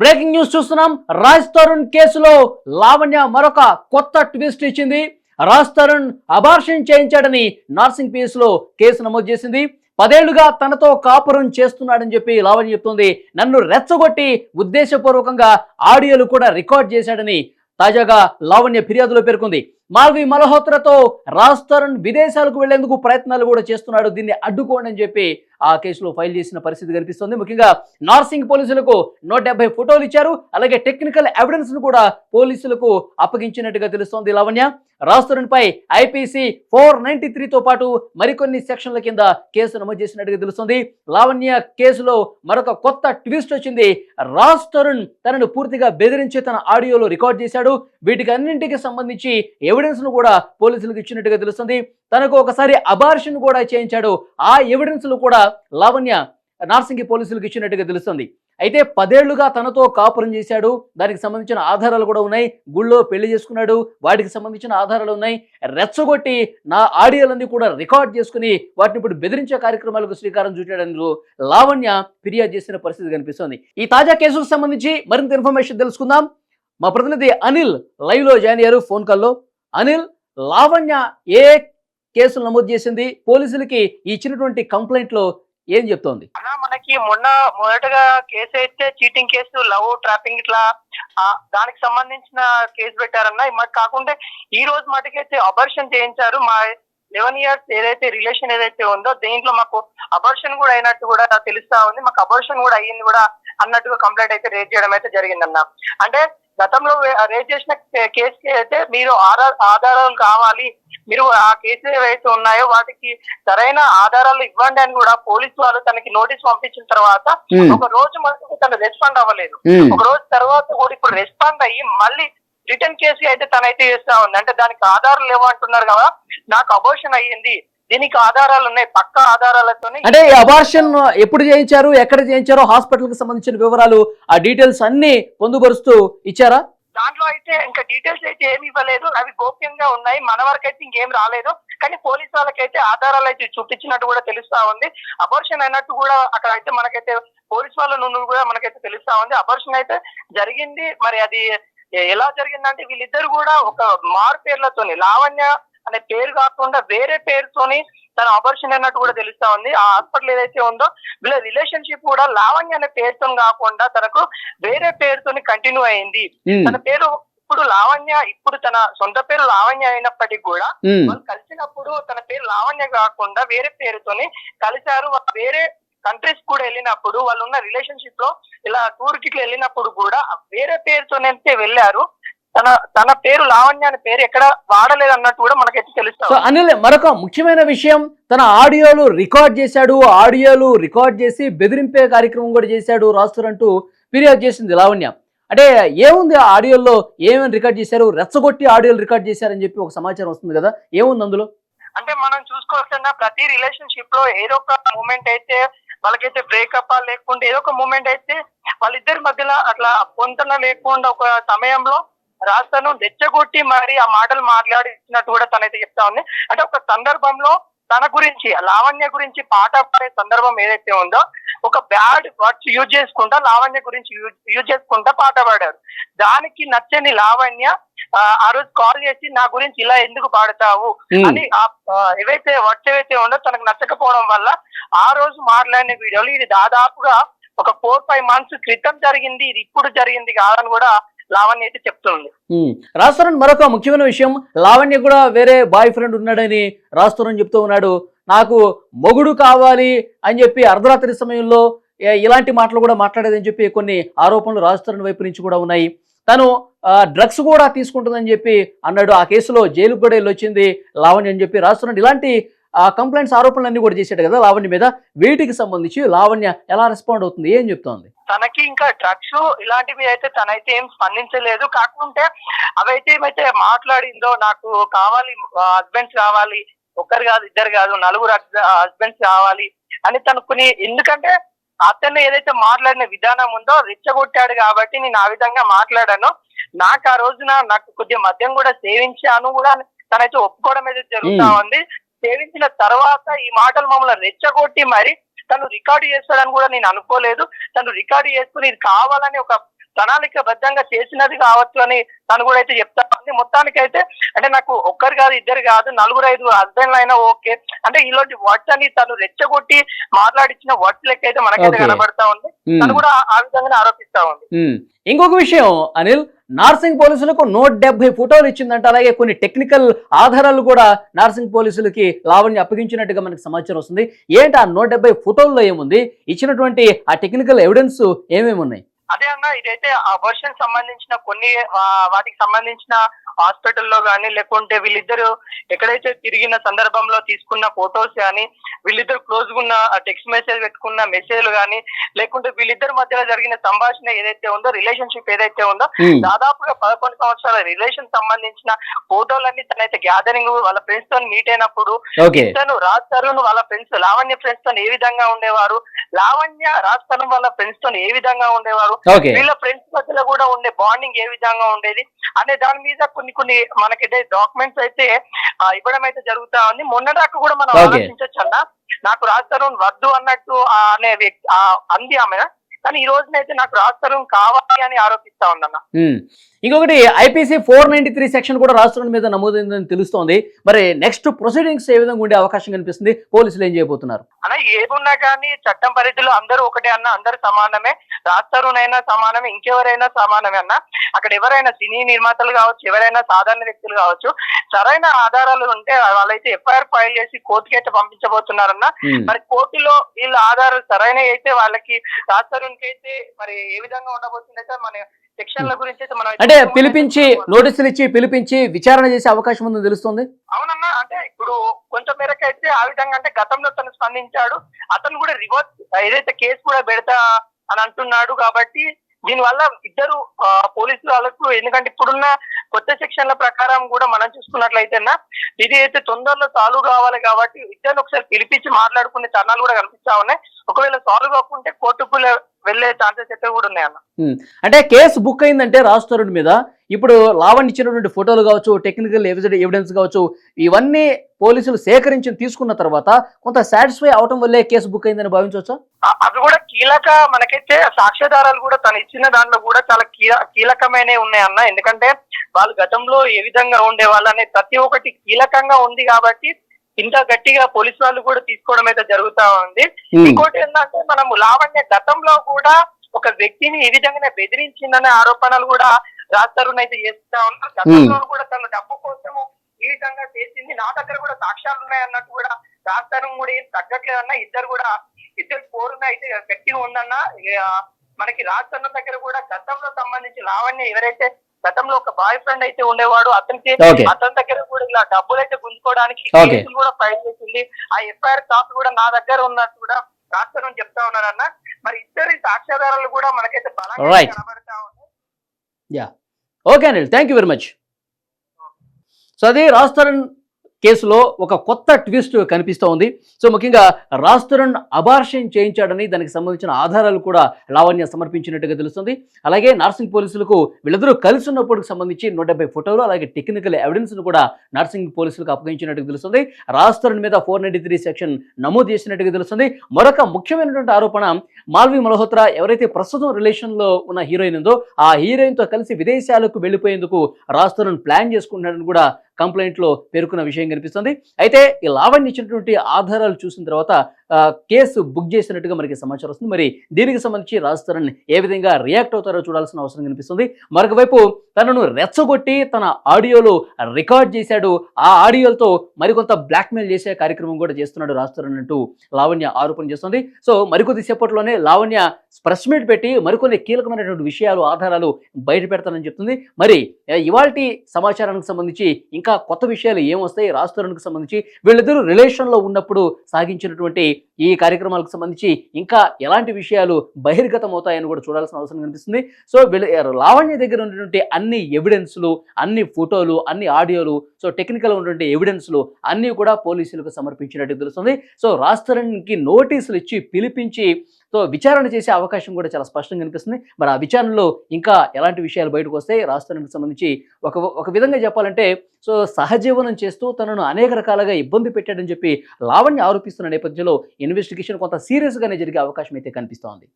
Breaking news చూస్తున్నాం. రాజ్ తరుణ్ కేసులో లావణ్య మరొక కొత్త ట్విస్ట్ ఇచ్చింది. రాజ్ తరుణ్ అబార్షన్ చేయించాడని నార్సింగ్ పీఎస్లో కేసు నమోదు చేసింది. పదేళ్ళుగా తనతో కాపురం చేస్తున్నాడని చెప్పి లావణ్య చెప్తుంది. నన్ను రెచ్చగొట్టి ఉద్దేశపూర్వకంగా ఆడియోలు కూడా రికార్డ్ చేశాడని తాజాగా లావణ్య ఫిర్యాదులో పేర్కొంది. మాల్వి మల్హోత్రతో రాజ్ తరుణ్ విదేశాలకు వెళ్ళేందుకు ప్రయత్నాలు కూడా చేస్తున్నాడు. దీన్ని అడ్డుకోండి అని చెప్పి ఆ కేసులో ఫైల్ చేసిన పరిస్థితి కనిపిస్తుంది. ముఖ్యంగా నార్సింగ్ పోలీసులకు నూట డెబ్బై ఫోటోలు ఇచ్చారు. అలాగే టెక్నికల్ ఎవిడెన్స్ను కూడా పోలీసులకు అప్పగించినట్టుగా తెలుస్తోంది. Lavanya Raj IPC four ninety త్రీతో పాటు మరికొన్ని సెక్షన్ల కింద కేసు నమోదు చేసినట్టుగా తెలుస్తుంది. లావణ్య కేసులో మరొక కొత్త ట్విస్ట్ వచ్చింది. రాజ్ తరుణ్ తనను పూర్తిగా బెదిరించి తన ఆడియోలో రికార్డ్ చేశాడు. వీటికి అన్నింటికి సంబంధించి ఎవిడెన్స్ను కూడా పోలీసులకు ఇచ్చినట్టుగా తెలుస్తుంది. తనకు ఒకసారి అబార్షన్ కూడా చేయించాడు. ఆ ఎవిడెన్స్లు కూడా లావణ్య నార్సింగి పోలీసులకు ఇచ్చినట్టుగా తెలుస్తుంది. అయితే పదేళ్ళుగా తనతో కాపురం చేశాడు. దానికి సంబంధించిన ఆధారాలు కూడా ఉన్నాయి. గుళ్ళో పెళ్ళి చేసుకున్నాడు. వాటికి సంబంధించిన ఆధారాలు ఉన్నాయి. రెచ్చగొట్టి నా ఆడియోలన్నీ కూడా రికార్డ్ చేసుకుని వాటిని ఇప్పుడు బెదిరించే కార్యక్రమాలకు శ్రీకారం చుట్టాడని లావణ్య ఫిర్యాదు చేసిన పరిస్థితి కనిపిస్తుంది. ఈ తాజా కేసుకు సంబంధించి మరింత ఇన్ఫర్మేషన్ తెలుసుకుందాం. మా ప్రతినిధి అనిల్ లైవ్లో జాయిన్ అయ్యారు ఫోన్ కాల్లో. అనిల్ లావణ్య ఏ కేసులు నమోదు చేసింది? పోలీసులకి ఇచ్చినటువంటి కంప్లైంట్లో ఏం చెప్తోంది? మనకి మొన్న మొదటగా కేసు అయితే చీటింగ్ కేసు లవ్ ట్రాపింగ్ ఇట్లా దానికి సంబంధించిన కేసు పెట్టారన్న. మాకు కాకుండా ఈ రోజు మటుకైతే అబర్షన్ చేయించారు. మా లెవెన్ ఇయర్స్ ఏదైతే రిలేషన్ ఏదైతే ఉందో దీంట్లో మాకు అబర్షన్ కూడా అయినట్టు కూడా తెలుస్తా ఉంది. మాకు అబర్షన్ కూడా అయ్యింది కూడా అన్నట్టుగా కంప్లైంట్ అయితే రేజ్ చేయడం అయితే జరిగిందన్న. అంటే గతంలో రేజ్ చేసిన కే- కేసుకి అయితే మీరు ఆధార- ఆధారాలు కావాలి. మీరు ఆ కేసులు ఏవైతే ఉన్నాయో వాటికి సరైన ఆధారాలు ఇవ్వండి అని కూడా పోలీసు వాళ్ళు తనకి నోటీస్ పంపించిన తర్వాత ఒక రోజు మనకు తను రెస్పాండ్ అవ్వలేదు. ఒక రోజు తర్వాత కూడా ఇప్పుడు రెస్పాండ్ అయ్యి మళ్ళీ రిటర్న్ కేసు అయితే తనైతే చేస్తా ఉంది. అంటే దానికి ఆధారాలు లేవు అంటున్నారు కదా. నాకు అబోషన్ అయ్యింది. దీనికి ఆధారాలు ఉన్నాయి పక్క ఆధారాలతోని అంటే ఈ అబార్షన్ ఎప్పుడు చేయించారు ఎక్కడ చేయించారో హాస్పిటల్కి సంబంధించిన వివరాలు ఆ డీటెయిల్స్ అన్ని పొందుపరుస్తూ ఇచ్చారా? దాంట్లో అయితే ఇంకా డీటెయిల్స్ అయితే ఏమి ఇవ్వలేదు. అవి గోప్యంగా ఉన్నాయి. మన వరకు అయితే ఇంకేం రాలేదు. కానీ పోలీస్ వాళ్ళకైతే ఆధారాలు అయితే చూపించినట్టు కూడా తెలుస్తా ఉంది. అబర్షన్ అయినట్టు కూడా అక్కడ అయితే మనకైతే పోలీస్ వాళ్ళ నుండి కూడా మనకైతే తెలుస్తా ఉంది. అబర్షన్ అయితే జరిగింది. మరి అది ఎలా జరిగిందంటే వీళ్ళిద్దరు కూడా ఒక మారు పేర్లతోని లావణ్య అనే పేరు కాకుండా వేరే పేరుతోని తన అబర్షన్ అన్నట్టు కూడా తెలుస్తా ఉంది. ఆ హాస్పిటల్ ఏదైతే ఉందో వీళ్ళ రిలేషన్షిప్ కూడా లావణ్య అనే పేరుతో కాకుండా తనకు వేరే పేరుతోని కంటిన్యూ అయింది. తన పేరు ఇప్పుడు లావణ్య ఇప్పుడు తన సొంత పేరు లావణ్య అయినప్పటికీ కూడా వాళ్ళు కలిసినప్పుడు తన పేరు లావణ్య కాకుండా వేరే పేరుతోని కలిశారు. వేరే కంట్రీస్ కూడా వెళ్ళినప్పుడు వాళ్ళు ఉన్న రిలేషన్షిప్లో ఇలా టూర్కి వెళ్ళినప్పుడు కూడా వేరే పేరుతోనైతే వెళ్ళారు. తన తన పేరు లావణ్య అనే పేరు ఎక్కడ వాడలేదు అన్నట్టు కూడా మనకైతే సో తెలుస్తా అనిల్ మరొక ముఖ్యమైన విషయం తన ఆడియోలు రికార్డ్ చేశాడు ఆడియోలు రికార్డ్ చేసి బెదిరింపే కార్యక్రమం కూడా చేశాడు రాస్తురంటూ ఫిర్యాదు చేసింది లావణ్య. అంటే ఏముంది ఆ ఆడియోల్లో ఏమేమి రికార్డ్ చేశారు రెచ్చగొట్టి ఆడియోలు రికార్డ్ చేశారని చెప్పి ఒక సమాచారం వస్తుంది కదా ఏముంది అందులో? అంటే మనం చూసుకోవాల్సిన ప్రతి రిలేషన్షిప్లో ఏదో ఒక మూమెంట్ అయితే వాళ్ళకైతే బ్రేకప్ లేకుండా ఏదో ఒక మూమెంట్ అయితే వాళ్ళిద్దరి మధ్యలో అట్లా పొంతన లేకుండా ఒక సమయంలో రాస్తాను. రెచ్చగొట్టి మరి ఆ మాటలు మాట్లాడినట్టు కూడా తనైతే చెప్తా ఉంది. అంటే ఒక సందర్భంలో తన గురించి లావణ్య గురించి పాట పాడే సందర్భం ఏదైతే ఉందో ఒక బ్యాడ్ వర్డ్స్ యూజ్ చేసుకుంటా లావణ్య గురించి యూజ్ చేసుకుంటా పాట పాడారు. దానికి నచ్చని లావణ్య ఆ, రోజు కాల్ చేసి నా గురించి ఇలా ఎందుకు పాడతావు? అని ఏవైతే వర్డ్స్ ఏవైతే ఉందో తనకు నచ్చకపోవడం వల్ల ఆ రోజు మాట్లాడిన వీడియోలు ఇది దాదాపుగా ఒక ఫోర్ ఫైవ్ మంత్స్ క్రితం జరిగింది ఇది ఇప్పుడు జరిగింది కాదని కూడా లావణ్య అయితే చెప్తుంది. రాస్తారని మరొక ముఖ్యమైన విషయం లావణ్య కూడా వేరే బాయ్ ఫ్రెండ్ ఉన్నాడని రాస్తారని చెప్తూ ఉన్నాడు. నాకు మొగుడు కావాలి అని చెప్పి అర్ధరాత్రి సమయంలో ఇలాంటి మాటలు కూడా మాట్లాడేదని చెప్పి కొన్ని ఆరోపణలు రాజస్థాన్ వైపు నుంచి కూడా ఉన్నాయి. తను డ్రగ్స్ కూడా తీసుకుంటుందని చెప్పి అన్నాడు. ఆ కేసులో జైలుకు కూడా వెళ్ళి వచ్చింది లావణ్య అని చెప్పి రాజస్థాన్ ఇలాంటి కంప్లైంట్స్ ఆరోపణలన్నీ కూడా చేశాడు కదా లావణ్య మీద. వీటికి సంబంధించి లావణ్య ఎలా రెస్పాండ్ అవుతుంది? ఏం చెప్తోంది? తనకి ఇంకా డ్రగ్స్ ఇలాంటివి అయితే తనైతే ఏం స్పందించలేదు. కాకుంటే అవైతే ఏమైతే మాట్లాడిందో నాకు కావాలి హస్బెండ్స్ కావాలి ఒక్కరు కాదు ఇద్దరు కాదు నలుగురు హస్బెండ్స్ కావాలి అని తను కొన్ని ఎందుకంటే అతను ఏదైతే మాట్లాడిన విధానం ఉందో రెచ్చగొట్టాడు కాబట్టి నేను ఆ విధంగా మాట్లాడాను. నాకు ఆ రోజున నాకు కొద్దిగా మద్యం కూడా సేవించాను కూడా తనైతే ఒప్పుకోవడం అయితే జరుగుతా. ఉంది. సేవించిన తర్వాత ఈ మాటలు మమ్మల్ని రెచ్చగొట్టి మరి తను రికార్డు చేస్తాడని కూడా నేను అనుకోలేదు. తను రికార్డు చేసుకుని ఇది కావాలని ఒక ప్రణాళికబద్ధంగా చేసినది కావచ్చు అని తను కూడా అయితే చెప్తా ఉంది మొత్తానికి అయితే అంటే నాకు ఒక్కరు కాదు ఇద్దరు కాదు నలుగురు ఐదు హస్బెండ్లు అయినా ఓకే. అంటే ఇలాంటి వర్డ్స్ అని తను రెచ్చగొట్టి మాట్లాడించిన వర్డ్స్ లెక్క అయితే మనకైతే. కనబడతా ఉంది. తను కూడా ఆ- విధంగానే ఆరోపిస్తా ఉంది. ఇంకొక విషయం అనిల్ నార్సింగ్ పోలీసులకు నూట డెబ్బై ఫోటోలు ఇచ్చిందంట. అలాగే కొన్ని టెక్నికల్ ఆధారాలు కూడా నార్సింగ్ పోలీసులకి లావణ్య అప్పగించినట్టుగా మనకి సమాచారం వస్తుంది. ఏంటి ఆ నూట డెబ్బై ఫోటోల్లో ఏముంది? ఇచ్చినటువంటి ఆ టెక్నికల్ ఎవిడెన్స్ ఏమేమి ఉన్నాయి అదే అన్న ఇదైతే ఆ వర్షన్ సంబంధించిన కొన్ని వాటికి సంబంధించిన హాస్పిటల్లో కానీ లేకుంటే వీళ్ళిద్దరు ఎక్కడైతే తిరిగిన సందర్భంలో తీసుకున్న ఫొటోస్ కానీ వీళ్ళిద్దరు క్లోజ్ ఉన్న టెక్స్ట్ మెసేజ్ పెట్టుకున్న మెసేజ్లు కానీ లేకుంటే వీళ్ళిద్దరి మధ్యలో జరిగిన సంభాషణ ఏదైతే ఉందో రిలేషన్షిప్ ఏదైతే ఉందో. దాదాపుగా పదకొండు సంవత్సరాల రిలేషన్ సంబంధించిన ఫోటోలన్నీ తనైతే గ్యాదరింగ్ వాళ్ళ ఫ్రెండ్స్తో మీట్ అయినప్పుడు తను రాజ్ తరుణ్ వాళ్ళ ఫ్రెండ్స్ లావణ్య ఫ్రెండ్స్తో ఏ విధంగా ఉండేవారు లావణ్య రాజ్ తరుణ్ వాళ్ళ ఫ్రెండ్స్తో ఏ విధంగా ఉండేవారు? వీళ్ళ ఫ్రెండ్స్ మధ్యలో కూడా ఉండే బాండింగ్ ఏ విధంగా ఉండేది? అనే దాని మీద కొన్ని కొన్ని మనకైతే డాక్యుమెంట్స్ అయితే ఇవ్వడం అయితే జరుగుతా ఉంది. మొన్నదాకా కూడా మనం Okay. ఆలోచించవచ్చు అన్న నాకు రాజ్ తరుణ్ వద్దు అన్నట్టు అనే వ్యక్తి ఆ అంది ఆమె. కానీ ఈ రోజునైతే నాకు తరుణ్ కావాలి అని ఆరోపిస్తా ఉందన్న. ఇంకొకటి IPC four ninety three section కూడా రాష్ట్రం మీద నమోదైందని తెలుస్తోంది. మరి నెక్స్ట్ ప్రొసీడింగ్స్ ఏ విధంగా ఉండే అవకాశం కనిపిస్తుంది? పోలీసులు ఏం చేయబోతున్నారు? అన్న ఏమున్నా కానీ చట్టం పరిధిలో అందరూ ఒకటే అన్న. అందరు సమానమే. అయినా సమానమే. ఇంకెవరైనా సమానమే అన్న. అక్కడ ఎవరైనా సినీ నిర్మాతలు కావచ్చు ఎవరైనా సాధారణ వ్యక్తులు కావచ్చు సరైన ఆధారాలు ఉంటే వాళ్ళైతే ఎఫ్ఐఆర్ ఫైల్ చేసి కోర్టుకి అయితే పంపించబోతున్నారన్న. మరి కోర్టులో వీళ్ళ ఆధారాలు సరైన అయితే వాళ్ళకి రాజ్ మరి ఏ విధంగా మన సెక్షన్ల గురించి అయితే మనం అంటే పిలిపించి నోటీసులు ఇచ్చి పిలిపించి విచారణ చేసే అవకాశం ఉందని తెలుస్తుంది? అవునన్నా అంటే ఇప్పుడు కొంచెం మేరకు అయితే ఆ విధంగా అంటే గతంలో తను స్పందించాడు. అతను కూడా రివర్స్ ఏదైతే కేసు కూడా పెడతా అని అంటున్నాడు కాబట్టి దీనివల్ల ఇద్దరు పోలీసులు వాళ్ళకు ఎందుకంటే ఇప్పుడున్న కొత్త సెక్షన్ల ప్రకారం కూడా మనం చూసుకున్నట్లయితేనా ఇది అయితే తొందరలో సాల్వ్ కావాలి కాబట్టి ఇద్దరు ఒకసారి పిలిపించి మాట్లాడుకునే తరుణాలు కూడా కనిపిస్తా ఉన్నాయి. ఒకవేళ సాల్వ్ కాకుంటే కోర్టుకు వెళ్ళే ఛాన్సెస్ అయితే కూడా ఉన్నాయి అన్న. అంటే కేసు బుక్ అయిందంటే రాజ్ తరుణ్ మీద. ఇప్పుడు లావణ్ ఇచ్చినటువంటి ఫోటోలు కావచ్చు టెక్నికల్ ఎవిడెన్స్ కావచ్చు ఇవన్నీ పోలీసులు సేకరించి తీసుకున్న తర్వాత కొంత సాటిస్ఫై అవటం వల్లే కేసు బుక్ అయిందని భావించవచ్చా? అవి కూడా కీలక మనకైతే సాక్ష్యాధారాలు కూడా తను ఇచ్చిన దాంట్లో కూడా చాలా కీల కీలకమైనవి ఉన్నాయన్న ఎందుకంటే వాళ్ళు గతంలో ఏ విధంగా ఉండే వాళ్ళనే ప్రతి ఒక్కటి కీలకంగా ఉంది కాబట్టి ఇంత గట్టిగా పోలీసు వాళ్ళు కూడా తీసుకోవడం అయితే జరుగుతా ఉంది. ఇంకోటి ఏంటంటే మనము లావణ్య గతంలో కూడా ఒక వ్యక్తిని ఈ విధంగానే బెదిరించిందనే ఆరోపణలు కూడా రాస్తారుని అయితే చేస్తా ఉన్నారు. గతంలో కూడా తన డబ్బు కోసము ఈ విధంగా చేసింది. నా దగ్గర కూడా సాక్ష్యాలు ఉన్నాయన్నట్టు కూడా రాస్తారు కూడా ఏం తగ్గట్లేదన్న ఇద్దరు కూడా ఇద్దరు పోరున అయితే గట్టిగా ఉందన్న. మనకి రాజన్న దగ్గర కూడా గతంలో సంబంధించి లావణ్య ఎవరైతే గతంలో ఒక బాయ్ ఫ్రెండ్ అయితే ఉండేవాడు. అతనికి. అతని దగ్గర కూడా ఇలా డబ్బులు అయితే గుంజుకోవడానికి. కేసులు కూడా ఫైల్ చేసింది. ఆ ఎఫ్ఐఆర్ కాపీ కూడా నా దగ్గర ఉన్నట్టు కూడా రాస్తారని చెప్తా ఉన్నారన్న మరి ఇద్దరి సాక్ష్యాధారాలు కూడా మనకైతే బలంగా. కనబడతా ఉన్నాయి. Okay Anil thank you very much so అది రాజ్ తరుణ్ కేసులో ఒక కొత్త ట్విస్ట్ కనిపిస్తూ ఉంది. సో ముఖ్యంగా రాజ్ తరుణ్ అబార్షన్ చేయించాడని దానికి సంబంధించిన ఆధారాలు కూడా లావణ్య సమర్పించినట్టుగా తెలుస్తుంది. అలాగే నార్సింగ్ పోలీసులకు వీళ్ళిద్దరూ కలిసి ఉన్నప్పటికి సంబంధించి నూట డెబ్బై ఫోటోలు అలాగే టెక్నికల్ ఎవిడెన్స్ను కూడా నార్సింగ్ పోలీసులకు అప్పగించినట్టుగా తెలుస్తుంది. రాజ్ తరుణ్ మీద ఫోర్ నైంటీ త్రీ సెక్షన్ నమోదు చేసినట్టుగా తెలుస్తుంది. మరొక ముఖ్యమైనటువంటి ఆరోపణ మాల్వి మల్హోత్రా ఎవరైతే ప్రస్తుతం రిలేషన్లో ఉన్న హీరోయిన్ ఉందో ఆ హీరోయిన్తో కలిసి విదేశాలకు వెళ్ళిపోయేందుకు రాజ్ తరుణ్ ప్లాన్ చేసుకుంటున్నాడని కూడా కంప్లైంట్లో పేర్కొన్న విషయం కనిపిస్తుంది. అయితే ఈ లావణ్య ఇచ్చినటువంటి ఆధారాలు చూసిన తర్వాత కేసు బుక్ చేసినట్టుగా మనకి సమాచారం వస్తుంది. మరి దీనికి సంబంధించి రాజ్ తరుణ్ ఏ విధంగా రియాక్ట్ అవుతారో చూడాల్సిన అవసరం కనిపిస్తుంది. మరొక వైపు తనను రెచ్చగొట్టి తన ఆడియోలో రికార్డ్ చేశాడు. ఆ ఆడియోలతో మరికొంత బ్లాక్మెయిల్ చేసే కార్యక్రమం కూడా చేస్తున్నాడు రాజ్ తరుణ్ అంటూ లావణ్య ఆరోపణ చేస్తుంది. సో మరికొద్ది సేపట్లోనే లావణ్య ప్రెస్ మీట్ పెట్టి మరికొన్ని కీలకమైనటువంటి విషయాలు ఆధారాలు బయట పెడతానని చెప్తుంది. మరి ఇవాల్టి సమాచారానికి సంబంధించి ఇంకా కొత్త విషయాలు ఏమొస్తాయి? రాజ్ తరుణ్కి సంబంధించి వీళ్ళిద్దరూ రిలేషన్లో ఉన్నప్పుడు సాగించినటువంటి great ఈ కార్యక్రమాలకు సంబంధించి ఇంకా ఎలాంటి విషయాలు బహిర్గతం అవుతాయని కూడా చూడాల్సిన అవసరం కనిపిస్తుంది. సో లావణ్య దగ్గర ఉన్నటువంటి అన్ని ఎవిడెన్స్లు అన్ని ఫోటోలు అన్ని ఆడియోలు సో టెక్నికల్ ఉన్నటువంటి ఎవిడెన్స్లు అన్నీ కూడా పోలీసులకు సమర్పించినట్టు తెలుస్తుంది. సో రాజ్ నోటీసులు ఇచ్చి పిలిపించి సో విచారణ చేసే అవకాశం కూడా చాలా స్పష్టంగా కనిపిస్తుంది. మరి ఆ విచారణలో ఇంకా ఎలాంటి విషయాలు బయటకు వస్తాయి? రాజ్ సంబంధించి ఒక ఒక విధంగా చెప్పాలంటే సో సహజీవనం చేస్తూ తనను అనేక రకాలుగా ఇబ్బంది పెట్టాడని చెప్పి లావణ్య ఆరోపిస్తున్న నేపథ్యంలో ఇన్వెస్టిగేషన్ కొంత సీరియస్గానే జరిగే అవకాశం అయితే కనిపిస్తోంది.